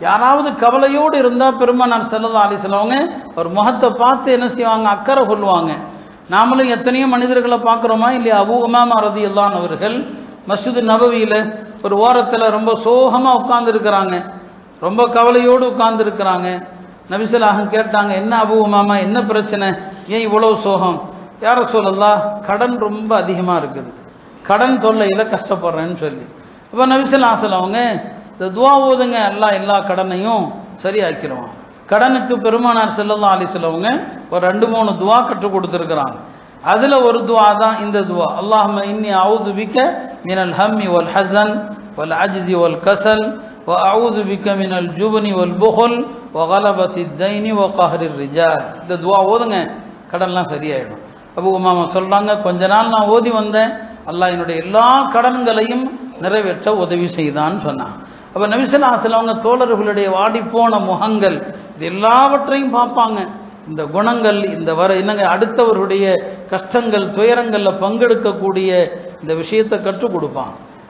யாராவது கவலையோடு இருந்தால் பெருமானார் செல்லதா அலிசலவங்க ஒரு முகத்தை பார்த்து என்ன செய்வாங்க? அக்கறை கொள்வாங்க. நாமளும் எத்தனையோ மனிதர்களை பார்க்குறோமா? இல்லையா? அபு உமாமா ரதி அவர்கள் மஸ்ஜிது நபவியில் ஒரு ஓரத்தில் ரொம்ப சோகமாக உட்கார்ந்துருக்கிறாங்க. ரொம்ப கவலையோடு உட்கார்ந்துருக்கிறாங்க. நபிசலாகம் கேட்டாங்க என்ன அபு உமாமா? என்ன பிரச்சனை? ஏன் இவ்வளோ சோகம்? யார சொல்லலா கடன் ரொம்ப அதிகமாக இருக்குது. கடன் தொல்லையில் கஷ்டப்படுறேன்னு சொல்லி. அப்போ நபிசல்லாசல் அவங்க இந்த துவா ஓதுங்க எல்லாம் எல்லா கடனையும் சரியாக்கிடுவான். கடனுக்கு பெருமானார் செல்லலாம் அலி செல்லவங்க ஒரு ரெண்டு மூணு துவா கற்றுக் கொடுத்துருக்குறாங்க. அதில் ஒரு துவா தான் இந்த துவா. அல்லாஹ் இன்னி அவுது பிக்க மினல் ஹம்மி ஒல் ஹசன் ஒல் அஜ்தி ஒல் கசல் ஒ அவுது பிக்க மினல் ஜுபனி ஒல் புகல் ஒ கலபத்தி தைனி ஒ கஹரிர் ரிஜால். இந்த துவா ஓதுங்க கடன்லாம் சரியாயிடும். அப்போ உமாமா சொல்கிறாங்க கொஞ்ச நாள் நான் ஓதி வந்தேன் அல்லாஹ் என்னுடைய எல்லா கடன்களையும் நிறைவேற்ற உதவி செய்தான்னு சொன்னான். அப்போ நபிசல்லாசல் அவங்க தோழர்களுடைய வாடிப்போன முகங்கள் இது எல்லாவற்றையும் பார்ப்பாங்க. இந்த குணங்கள் இந்த வர என்னங்க அடுத்தவருடைய கஷ்டங்கள் துயரங்களில் பங்கெடுக்கக்கூடிய இந்த விஷயத்தை கற்றுக் கொடுப்பான்.